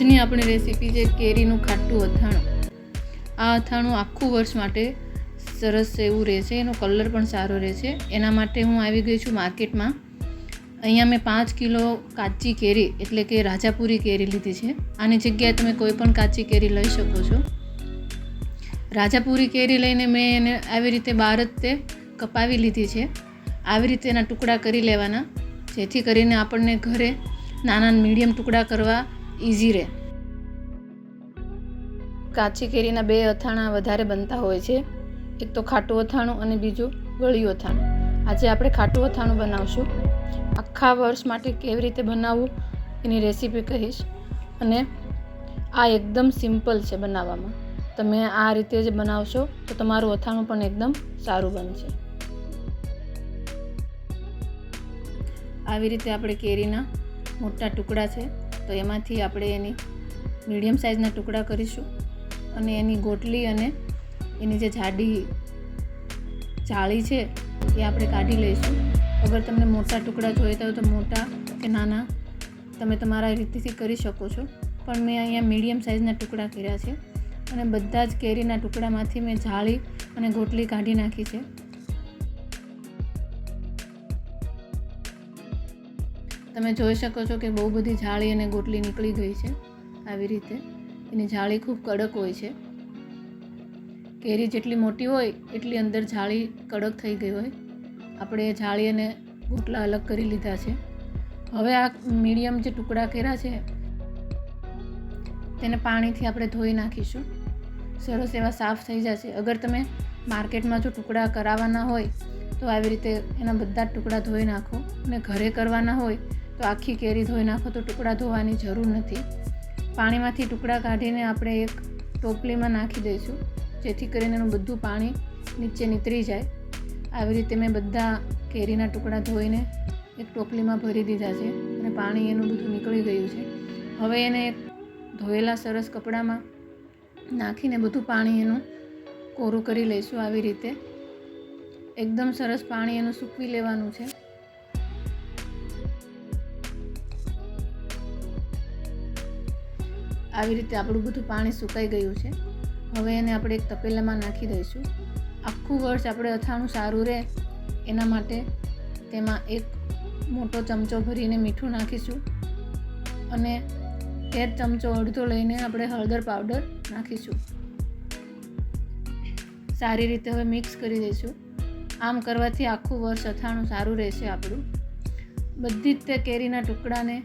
આજની આપણી રેસીપી છે કેરીનું ખાટું અથાણું. આ અથાણું આખું વર્ષ માટે સરસ એવું રહેશે એનો કલર પણ સારો રહે છે. એના માટે હું આવી ગઈ છું માર્કેટમાં. અહીંયા મેં પાંચ કિલો કાચી કેરી, એટલે કે રાજાપુરી કેરી લીધી છે. આની જગ્યાએ તમે કોઈ પણ કાચી કેરી લઈ શકો છો. રાજાપુરી કેરી લઈને મેં એને આવી રીતે બહાર જ તે કપાવી લીધી છે. આવી રીતે એના ટુકડા કરી લેવાના, જેથી કરીને આપણને ઘરે નાના મીડિયમ ટુકડા કરવા ઇઝી રહે કાચી કેરીના બે અથાણા વધારે બનતા હોય છે. એક તો ખાટું અથાણું અને બીજું ગળ્યું અથાણું. આજે આપણે ખાટું અથાણું બનાવશું. આખા વર્ષ માટે કેવી રીતે બનાવવું એની રેસીપી કહીશ. અને આ એકદમ સિમ્પલ છે બનાવવામાં. તમે આ રીતે જ બનાવશો તો તમારું અથાણું પણ એકદમ સારું બનશે. આવી રીતે આપણે કેરીના મોટા ટુકડા છે તો એમાંથી આપણે એની મીડિયમ સાઇઝના ટુકડા કરીશું અને એની ગોટલી અને એની જે જાડી જાળી છે એ આપણે કાઢી લઈશું. અગર તમને મોટા ટુકડા જોઈતા હોય તો મોટા કે નાના તમે તમારા રીતથી કરી શકો છો. પણ મેં અહીંયા મીડિયમ સાઇઝના ટુકડા કર્યા છે અને બધા જ કેરીના ટુકડામાંથી મેં જાળી અને ગોટલી કાઢી નાખી છે. તમે જોઈ શકો છો કે બહુ બધી જાળી અને ગોટલી નીકળી ગઈ છે આવી રીતે. એની જાળી ખૂબ કડક હોય છે. કેરી જેટલી મોટી હોય, એટલી અંદર જાળી કડક થઈ ગઈ હોય. આપણે એ જાળી અને ગોટલા અલગ કરી લીધા છે. હવે આ મીડિયમ જે ટુકડા કર્યા છે, તેને પાણીથી આપણે ધોઈ નાખીશું. સરસ એવા સાફ થઈ જશે. અગર તમે માર્કેટમાં જો ટુકડા કરાવવાના હોય, તો આવી રીતે એના બધા ટુકડા ધોઈ નાખો અને ઘરે કરવાના હોય તો આખી કેરી ધોઈ નાખો તો ટુકડા ધોવાની જરૂર નથી. પાણીમાંથી ટુકડા કાઢીને આપણે એક ટોપલીમાં નાખી દઈશું, જેથી કરીને એનું બધું પાણી નીચે નીતરી જાય. આવી રીતે મેં બધા કેરીના ટુકડા ધોઈને એક ટોપલીમાં ભરી દીધા છે અને પાણી એનું બધું નીકળી ગયું છે. હવે એને ધોયેલા સરસ કપડામાં નાખીને બધું પાણી એનું કોરું કરી લઈશું આવી રીતે. એકદમ સરસ પાણી એનું સૂકવી લેવાનું છે. આવી રીતે આપણું બધું પાણી સુકાઈ ગયું છે. હવે એને આપણે એક તપેલામાં નાખી દઈશું. આખું વર્ષ આપણે અથાણું સારું રહે એના માટે તેમાં એક મોટો ચમચો ભરીને મીઠું નાખીશું અને એ ચમચો અડધો લઈને આપણે હળદર પાવડર નાખીશું. સારી રીતે હવે મિક્સ કરી દઈશું. આમ કરવાથી આખું વર્ષ અથાણું સારું રહેશે આપણું. બધી જ તે કેરીના ટુકડાને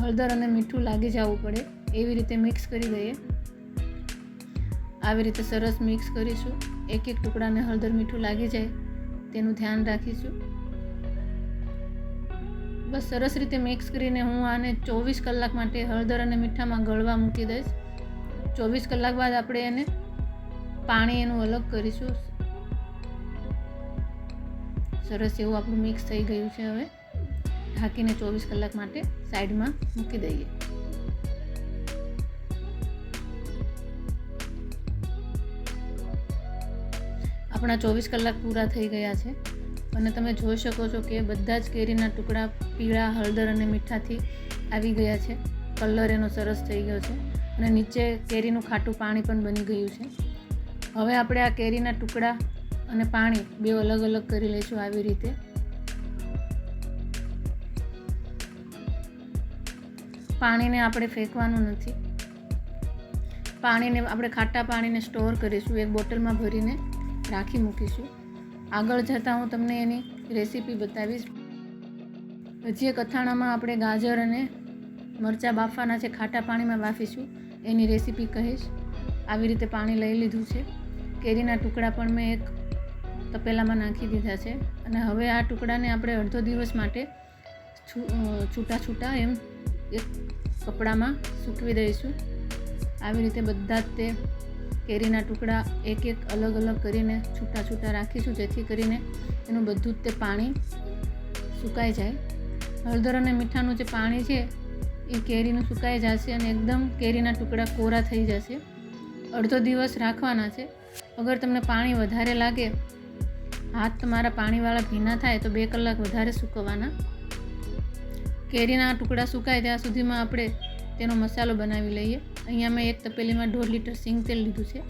હળદર અને મીઠું લાગી જવું પડે. એવી રીતે મિક્સ કરી દઈએ. આવી રીતે સરસ મિક્સ કરીશું. એક એક ટુકડાને હળદર મીઠું લાગી જાય તેનું ધ્યાન રાખીશું. બસ સરસ રીતે મિક્સ કરીને હું આને ચોવીસ કલાક માટે હળદર અને મીઠામાં ગળવા મૂકી દઈશ. ચોવીસ કલાક બાદ આપણે એને પાણી એનું અલગ કરીશું. સરસ એવું આપણું મિક્સ થઈ ગયું છે હવે. ઢાંકીને ચોવીસ કલાક માટે સાઈડમાં મૂકી દઈએ. આપણા ચોવીસ કલાક પૂરા થઈ ગયા છે. અને તમે જોઈ શકો છો કે બધા જ કેરીના ટુકડા પીળા, હળદર અને મીઠાથી આવી ગયા છે. કલર એનો સરસ થઈ ગયો છે અને નીચે કેરીનું ખાટું પાણી પણ બની ગયું છે. હવે આપણે આ કેરીના ટુકડા અને પાણી બે અલગ અલગ કરી લઈશું આવી રીતે. પાણીને આપણે ફેંકવાનું નથી. પાણીને આપણે ખાટા પાણીને સ્ટોર કરીશું. એક બોટલમાં ભરીને રાખી મૂકીશું. આગળ જતાં હું તમને એની રેસીપી બતાવીશ. હજી એક આપણે ગાજર અને મરચાં બાફવાના છે, ખાટા પાણીમાં બાફીશું. એની રેસીપી કહીશ. આવી રીતે પાણી લઈ લીધું છે. કેરીના ટુકડા પણ મેં એક તપેલામાં નાખી દીધા છે. અને હવે આ ટુકડાને આપણે અડધો દિવસ માટે છૂટા છૂટા એમ એક કપડામાં સૂકવી દઈશું. આવી રીતે બધા જ તે કેરીના ટુકડા એક એક અલગ અલગ કરીને છૂટા છૂટા રાખીશું, જેથી કરીને એનું બધું જ તે પાણી સુકાઈ જાય. હળદર અને મીઠાનું જે પાણી છે, એ કેરીનું સુકાઈ જશે અને એકદમ કેરીના ટુકડા કોરા થઈ જશે. અડધો દિવસ રાખવાના છે. અગર તમને પાણી વધારે લાગે, હાથ તમારા પાણીવાળા ભીના થાય, તો બે કલાક વધારે સૂકવવાના કેરીના ટુકડા સુકાય ત્યાં સુધીમાં આપણે તેનો મસાલો બનાવી લઈએ. અહીંયા મેં એક તપેલીમાં દોઢ લીટર સિંગ તેલ લીધું છે.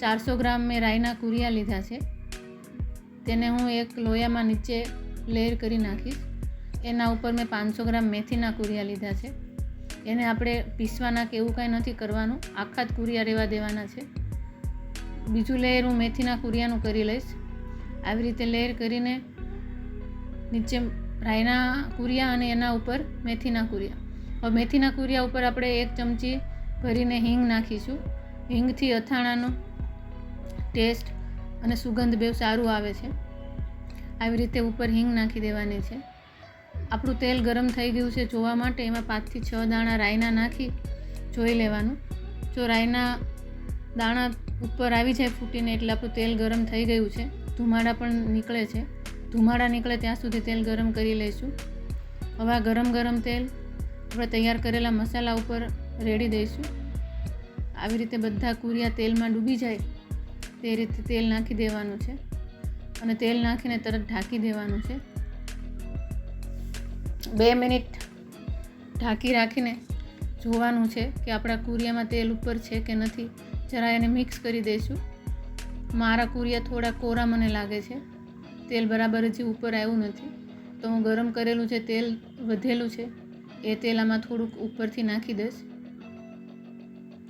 ચારસો ગ્રામ મેં રાઈના કુરિયા લીધા છે. તેને હું એક લોયામાં નીચે લેયર કરી નાખીશ. એના ઉપર મેં પાંચસો ગ્રામ મેથીના કુરિયા લીધા છે. એને આપણે પીસવાના કે એવું કાંઈ નથી કરવાનું. આખા જ કુરિયા રહેવા દેવાના છે. બીજું લેયર હું મેથીના કુરિયાનું કરી લઈશ. આવી રીતે લેયર કરીને નીચે રાઈના કુરિયા અને એના ઉપર મેથીના કુરિયા. હવે મેથીના કુરિયા ઉપર આપણે એક ચમચી ભરીને હિંગ નાખીશું. હિંગથી અથાણાનો ટેસ્ટ અને સુગંધ બેવ સારું આવે છે. આવી રીતે ઉપર હિંગ નાખી દેવાની છે. આપણું તેલ ગરમ થઈ ગયું છે જોવા માટે. એમાં પાંચથી છ દાણા રાયના નાખી જોઈ લેવાનું. જો રાઈના દાણા ઉપર આવી જાય ફૂટીને એટલે આપણું તેલ ગરમ થઈ ગયું છે. ધુમાડા પણ નીકળે છે. ધુમાડા નીકળે ત્યાં સુધી તેલ ગરમ કરી લઈશું. હવે આ ગરમ ગરમ તેલ આપણે તૈયાર કરેલા મસાલા ઉપર રેડી દઈશું. આવી રીતે બધા કુરિયા તેલમાં ડૂબી જાય તે રીતે તેલ નાખી દેવાનું છે. અને તેલ નાખીને તરત ઢાંકી દેવાનું છે. બે મિનિટ ઢાંકી રાખીને જોવાનું છે કે આપણા કુરિયામાં તેલ ઉપર છે કે નથી. જરા એને મિક્સ કરી દઈશું. મારા કુરિયા થોડા કોરા મને લાગે છે. તેલ બરાબર હજી ઉપર આવ્યું નથી. તો હું ગરમ કરેલું છે, તેલ વધેલું છે, એ તેલ આમાં થોડુંક ઉપરથી નાખી દઈશ.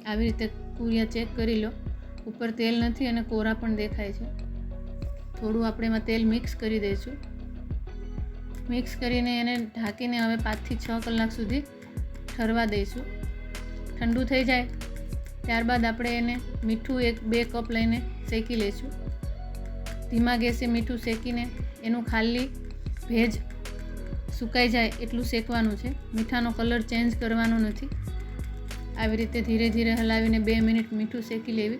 આવી રીતે કુરિયા ચેક કરી લો. ઉપર તેલ નથી અને કોરા પણ દેખાય છે. થોડું આપણે એમાં તેલ મિક્સ કરી દઈશું. મિક્સ કરીને એને ઢાંકીને હવે પાંચથી છ કલાક સુધી ઠરવા દઈશું. ઠંડુ થઈ જાય? ત્યારબાદ આપણે એને મીઠું એક બે કપ લઈને શેકી લઈશું. ધીમા ગેસે મીઠું શેકીને એનું ખાલી ભેજ સુકાઈ જાય એટલું શેકવાનું છે. મીઠાનો કલર ચેન્જ કરવાનો નથી. આવી રીતે ધીરે ધીરે હલાવીને બે મિનિટ મીઠું શેકી લેવી.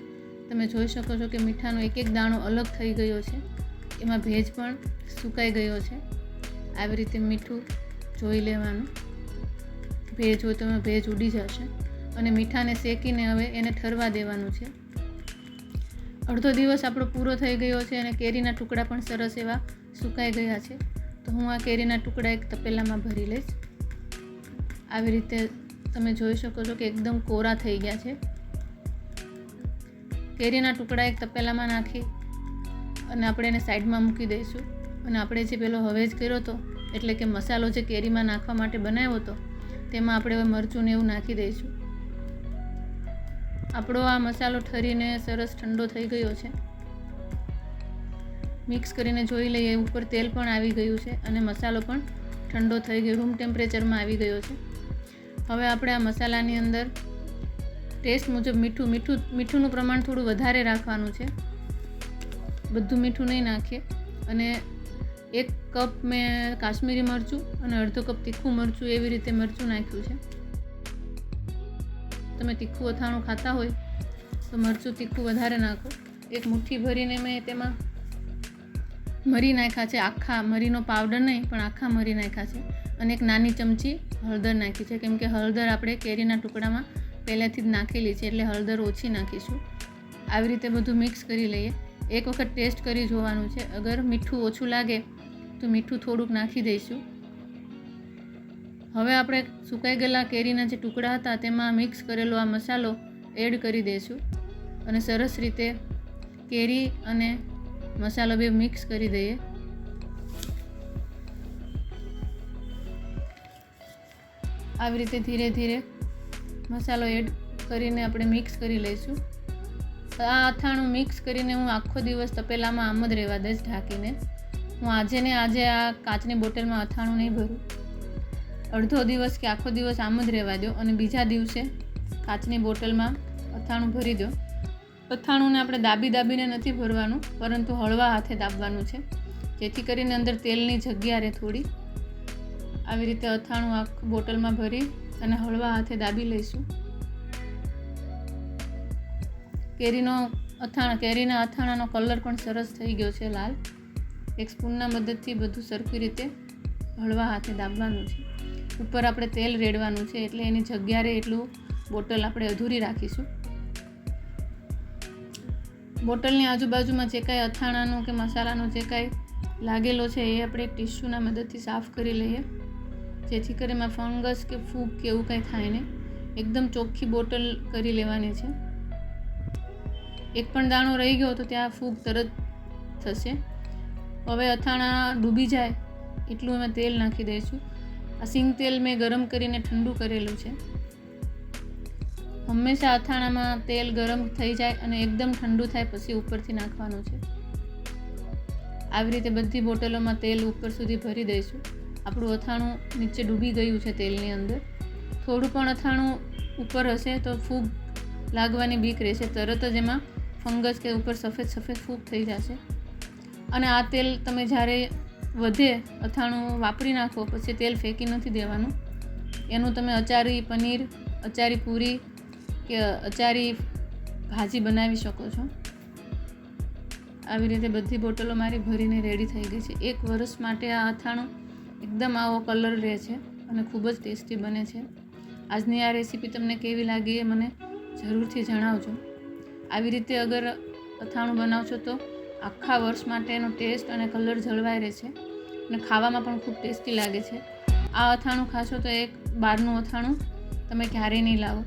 તમે જોઈ શકો છો કે મીઠાનો એક એક દાણો અલગ થઈ ગયો છે. એમાં ભેજ પણ સુકાઈ ગયો છે. આવી રીતે મીઠું જોઈ લેવાનું. ભેજ હોય તો એમાં ભેજ ઉડી જશે. અને મીઠાને શેકીને હવે એને ઠરવા દેવાનું છે. અડધો દિવસ આપણો પૂરો થઈ ગયો છે અને કેરીના ટુકડા પણ સરસ એવા સુકાઈ ગયા છે. તો હું આ કેરીના ટુકડા એક તપેલામાં ભરી લઈશ. આવી રીતે તમે જોઈ શકો છો કે એકદમ કોરા થઈ ગયા છે. કેરીના ટુકડા એક તપેલામાં નાખી અને આપણે એને સાઈડમાં મૂકી દઈશું. અને આપણે જે પેલો હવે જ કર્યો હતો, એટલે કે મસાલો જે કેરીમાં નાખવા માટે બનાવ્યો હતો, તેમાં આપણે હવે મરચું ને એવું નાખી દઈશું. આપણો આ મસાલો ઠરીને સરસ ઠંડો થઈ ગયો છે. મિક્સ કરીને જોઈ લઈએ, ઉપર તેલ પણ આવી ગયું છે અને મસાલો પણ ઠંડો થઈ ગયો, રૂમ ટેમ્પરેચરમાં આવી ગયો છે. હવે આપણે આ મસાલાની અંદર ટેસ્ટ મુજબ મીઠું મીઠું, મીઠુંનું પ્રમાણ થોડું વધારે રાખવાનું છે. બધું મીઠું નહીં નાખીએ. અને એક કપ મેં કાશ્મીરી મરચું અને અડધો કપ તીખું મરચું એવી રીતે મરચું નાખ્યું છે. તમે તીખું અથાણું ખાતા હોય, તો મરચું તીખું વધારે નાખો. એક મુઠ્ઠી ભરીને મેં તેમાં મરી નાખ્યા છે. આખા મરીનો પાવડર નહીં, પણ આખા મરી નાખ્યા છે. અને એક નાની ચમચી હળદર નાખી છે. કેમ કે હળદર આપણે કેરીના ટુકડામાં પહેલેથી જ નાખેલી છે, એટલે હળદર ઓછી નાખીશું. આવી રીતે બધું મિક્સ કરી લઈએ. એક વખત ટેસ્ટ કરી જોવાનું છે. અગર મીઠું ઓછું લાગે, તો મીઠું થોડુંક નાખી દઈશું. હવે આપણે સુકાઈ ગયેલા કેરીના જે ટુકડા હતા તેમાં મિક્સ કરેલો આ મસાલો એડ કરી દઈશું. અને સરસ રીતે કેરી અને મસાલો બે મિક્સ કરી દઈએ. આવી રીતે ધીરે ધીરે મસાલો એડ કરીને આપણે મિક્સ કરી લઈશું. આ અથાણું મિક્સ કરીને હું આખો દિવસ તપેલામાં આમ જ રહેવા દઈશ ઢાંકીને. હું આજે ને આજે આ કાચની બોટલમાં અથાણું નહીં ભરું. અડધો દિવસ કે આખો દિવસ આમ જ રહેવા દો અને બીજા દિવસે કાચની બોટલમાં અથાણું ભરી દો. અથાણુંને આપણે દાબી દાબીને નથી ભરવાનું, પરંતુ હળવા હાથે દાબવાનું છે. જેથી કરીને અંદર તેલની જગ્યા રહે થોડી. આવી રીતે અથાણું આખું બોટલમાં ભરી અને હળવા હાથે દાબી લઈશું. કેરીનો અથાણા, કેરીના અથાણાનો કલર પણ સરસ થઈ ગયો છે લાલ. એક સ્પૂનના મદદથી બધું સરખી રીતે હળવા હાથે દાબવાનું છે. ઉપર આપણે તેલ રેડવાનું છે એટલે એની જગ્યાએ એટલું બોટલ આપણે અધૂરી રાખીશું. બોટલની આજુબાજુમાં જે કાંઈ અથાણાનો કે મસાલાનો જે કાંઈ લાગેલો છે એ આપણે ટીશ્યુના મદદથી સાફ કરી લઈએ. જેથી કરીને ફંગસ કે ફૂગ કે એવું કાંઈ થાય નહીં. એકદમ ચોખ્ખી બોટલ કરી લેવાની છે. એક પણ દાણો રહી ગયો તો ત્યાં ફૂગ તરત થશે. હવે અથાણા ડૂબી જાય એટલું એમાં તેલ નાખી દઈશું. આ સિંગ તેલ મેં ગરમ કરીને ઠંડુ કરેલું છે. હંમેશા અથાણામાં તેલ ગરમ થઈ જાય અને એકદમ ઠંડુ થાય પછી ઉપરથી નાખવાનું છે. આવી રીતે બધી બોટલોમાં તેલ ઉપર સુધી ભરી દઈશું. આપણું અથાણું નીચે ડૂબી ગયું છે તેલની અંદર. થોડું પણ અથાણું ઉપર હશે તો ફૂગ લાગવાની બીક રહેશે. તરત જ એમાં ફંગસ કે ઉપર સફેદ સફેદ ફૂગ થઈ જશે. અને આ તેલ તમે જ્યારે વધે, અથાણું વાપરી નાખો, પછી તેલ ફેંકી નથી દેવાનું. એનું તમે અચારી પનીર, અચારી પૂરી કે અચારી ભાજી બનાવી શકો છો. આવી રીતે બધી બોટલો મારી ભરીને રેડી થઈ ગઈ છે. એક વર્ષ માટે આ અથાણું એકદમ આવો કલર રહે છે અને ખૂબ જ ટેસ્ટી બને છે. આજની આ રેસીપી તમને કેવી લાગી એ મને જરૂરથી જણાવજો. આવી રીતે અગર અથાણું બનાવશો તો આખા વર્ષ માટે એનો ટેસ્ટ અને કલર જળવાઈ રહે છે અને ખાવામાં પણ ખૂબ ટેસ્ટી લાગે છે. આ અથાણું ખાશો તો એક બહારનું અથાણું તમે ક્યારેય નહીં લાવો.